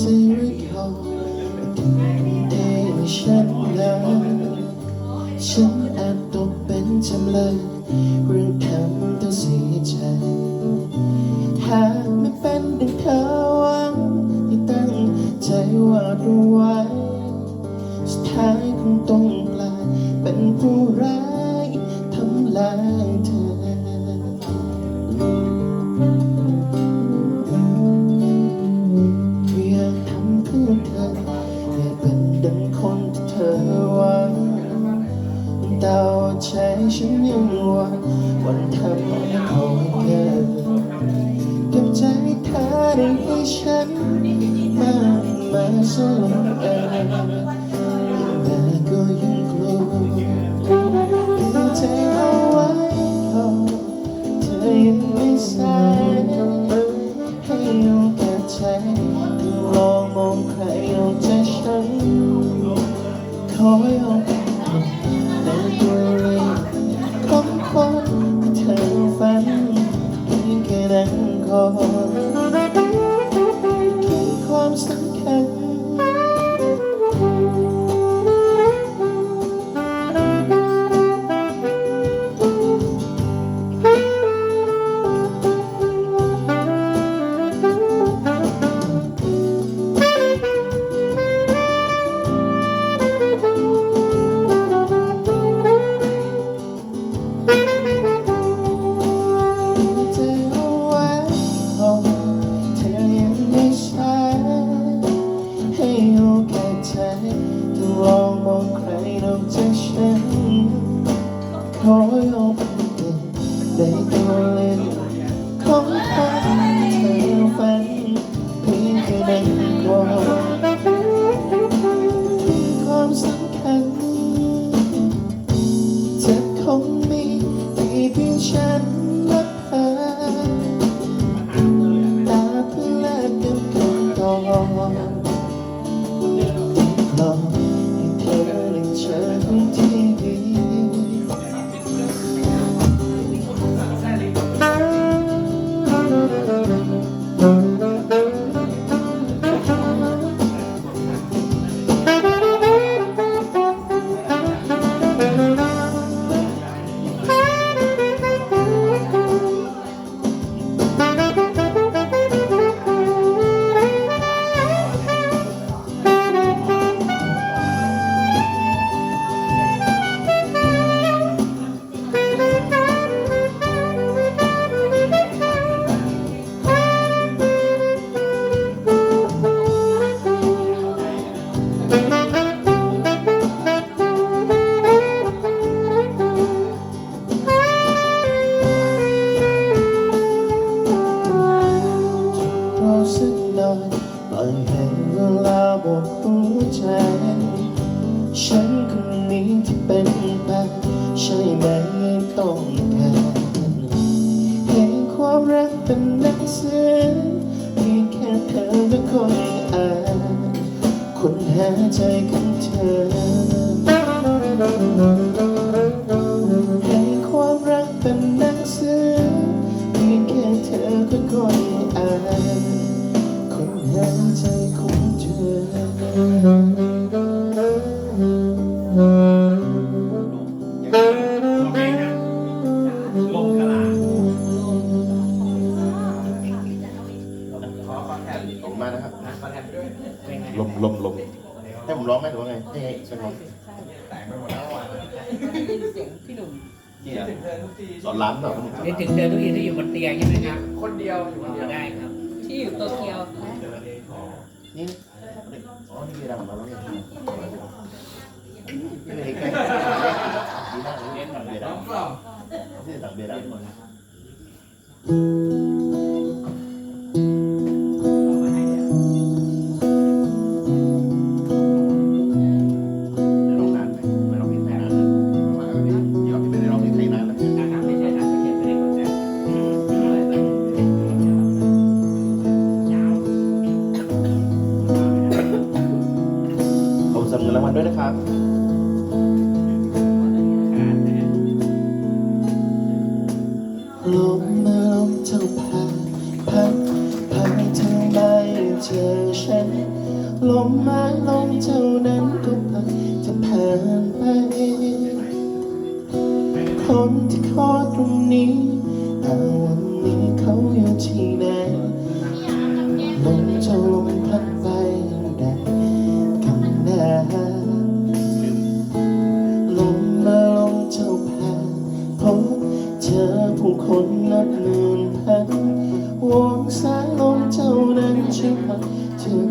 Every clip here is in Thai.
ใจไม่พอได้ ฉันอาจตกเป็นจำเลยเรื่องคำต้องเสียใจ หากไม่เป็นดังเธอหวังที่ตั้งใจวาดเอาไว้สุดท้ายคงต้อง ฉันยังหวังวันทำให้เขาเกิดก็บใจเธอได้ให้ฉันมากมาสลบเองแต่ก็ยังกลัวดึงใจเอาไว้เขาเธอยังไม่สายให้โอกาสใจลองมองใครออกจฉันขอให้โอก ใจของเธอ ให้ความรักเป็นหนังสือเพียงแค่เธอค่อยๆอ่านคนหาใจของเธอลงกะลาขอคอนแทคออกมานะครับคอนแทคด้วยเป็นไงลมลมลม ให้ผมร้องไหมหรือว่าไงให้เป็นร้องแต่งไปหมดแล้ววันเสียงพี่หนุ่มนี่อะถึงเธอทุกทีสอนร้านเปล่านึกถึงเธอทุกทีที่อยู่บนเตียงใช่ไหมครับคนเดียวอยู่คนเดียวได้ครับ ที่อยู่โตเกียวนี่อ๋อนี่คือดังมาแล้วเนี่ยไม่ได้ใกล้ดีมากเลยเบียร์น้ดัองงกล่องที่สั่งเบียร์ดังลงนานไห จอฉันลมมาลมเจ้านั้นก็พัดจะผ่านไป คนที่คอตรงนี้แต่วันนี้เขาอยู่ที่ไหน นั้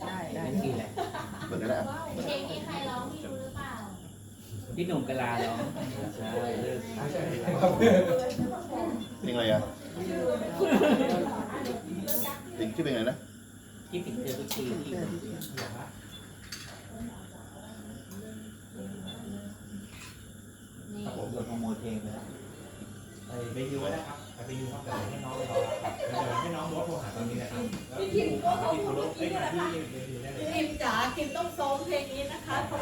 ได้ไหมได้ได้ที่แหละเปิดก็ได้อะเพลงนี้ใครร้องไม่รู้หรือเปล่าพี่หนุ่มกะลาร้องใช่เลิกเพลงอะไรอะเพลงชื่อเพลงอะไรนะคิดถึงเธอทุกทีที่ผมโดนขโมยเพลงเลยไปยูไว้นะครับ ไปยูครับแต่ให้น้องไปรอรับให้น้องโบอสโทรหาตอนนี้นะครับพี่คิมก็ต้องพี่พูโทรดเอ้ยนี้มานะที่คะเวทีได้เลยคิมจ๋าคิมต้องซ้อมเพลงนี้นะคะเพราะ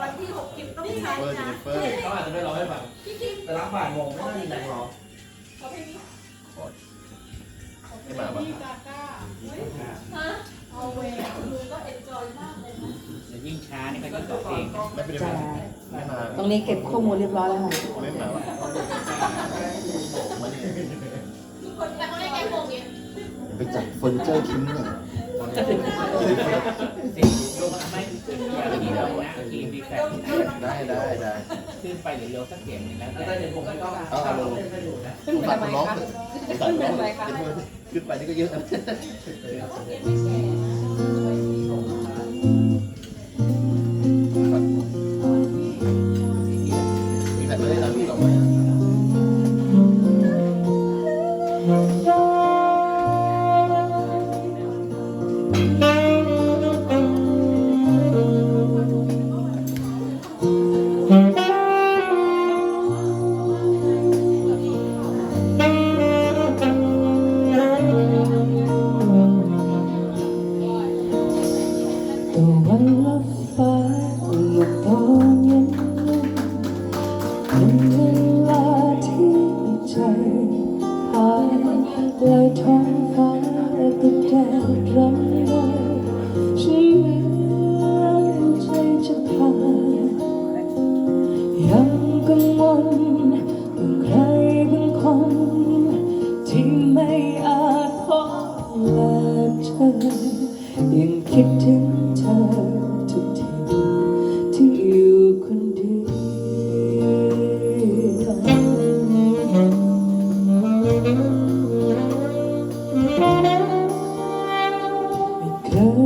วันที่หกคิมต้องใช้นะเจนนิเฟอร์เขาอาจจะไม่ร้องให้ฟังพี่คิมแต่รับบ่ายโมงไม่น่ามีแรงร้องขอเพลงนี้ไม่มาปะพี่กาก้าเฮ้ยฮะเอาเวดูก็เอ็นจอยมากเลยนะยิ่งช้านี่ก็ยิ่งต่อเพลงไม่เป็นไร ตรงนี้เก็บข้อมูลเรียบร้อยแล้วค่ะไม่มาวะมาเนี่ยทุกคนแต่เขาเล่นแกงโมงเนี่ยไปจัดเฟอร์นิเจอร์ทิ้งหน่อยสิ่งลงไม่อย่างนี้เรานะทีมมีแฟนได้ได้ได้ขึ้นไปหรือเร็วสักเสียงหนึงแล้วแต่เดี๋ยวผมไม่ต้องเอาเอาลงเล่นไม่อยู่นะขึ้นไปทำไมคะขึ้นไปทำไมคะขึ้นไปนี่ก็เยอะ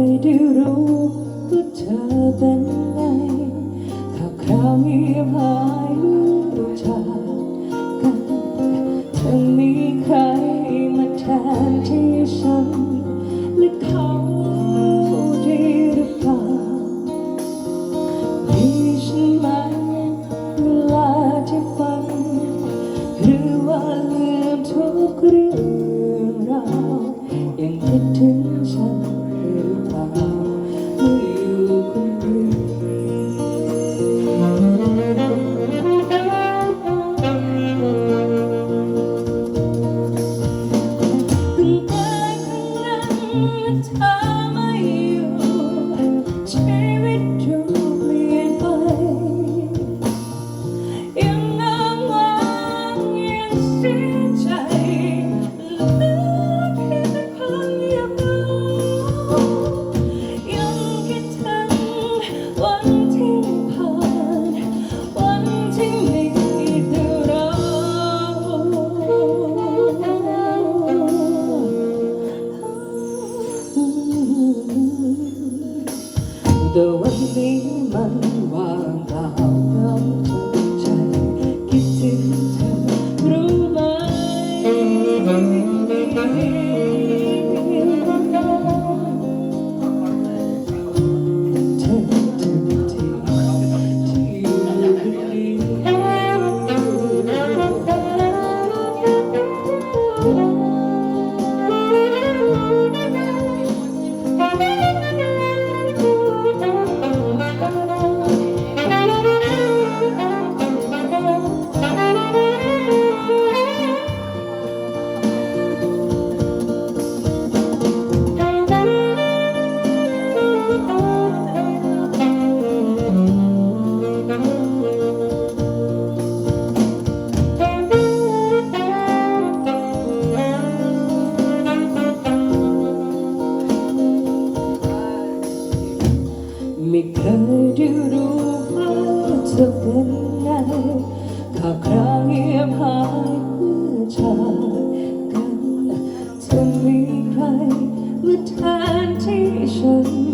ยได้รู้ว่าเธอเป็นไง ถ้าคราวเงียบหายรู้จักกันจะมีใครมาแทนที่ฉันและเขาดีหรือเปล่าดีใช่ไหมเวลาที่ฟัง หรือว่าลืมทุกเรื่องราวยังคิดถึง มีใครเมื่อแทนที่ฉัน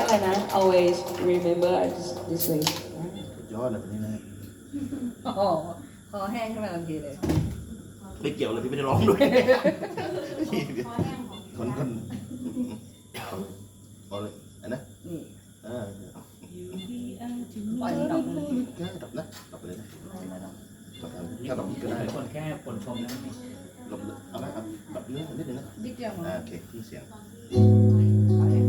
อกี้อะไรนะ always remember this way ยอดเลยแบบนี้นะโอ้โหคอแห้งขึ้นมาทันทีเลย ไม่เกี่ยวเลยพี่ไม่ได้ร้องด้วยคนคนเอาเลยอันนะนี่อ่าปล่อยดอกมือแค่ดับนะดับไปเลยนะไม่ต้องดับแค่ดับก็ได้คนแค่ผลชมนั้นดับเอาไหมครับดับเนื้อนิดนึงนะนิดเดียวอ่าโอเคที่เสียงเอาเลย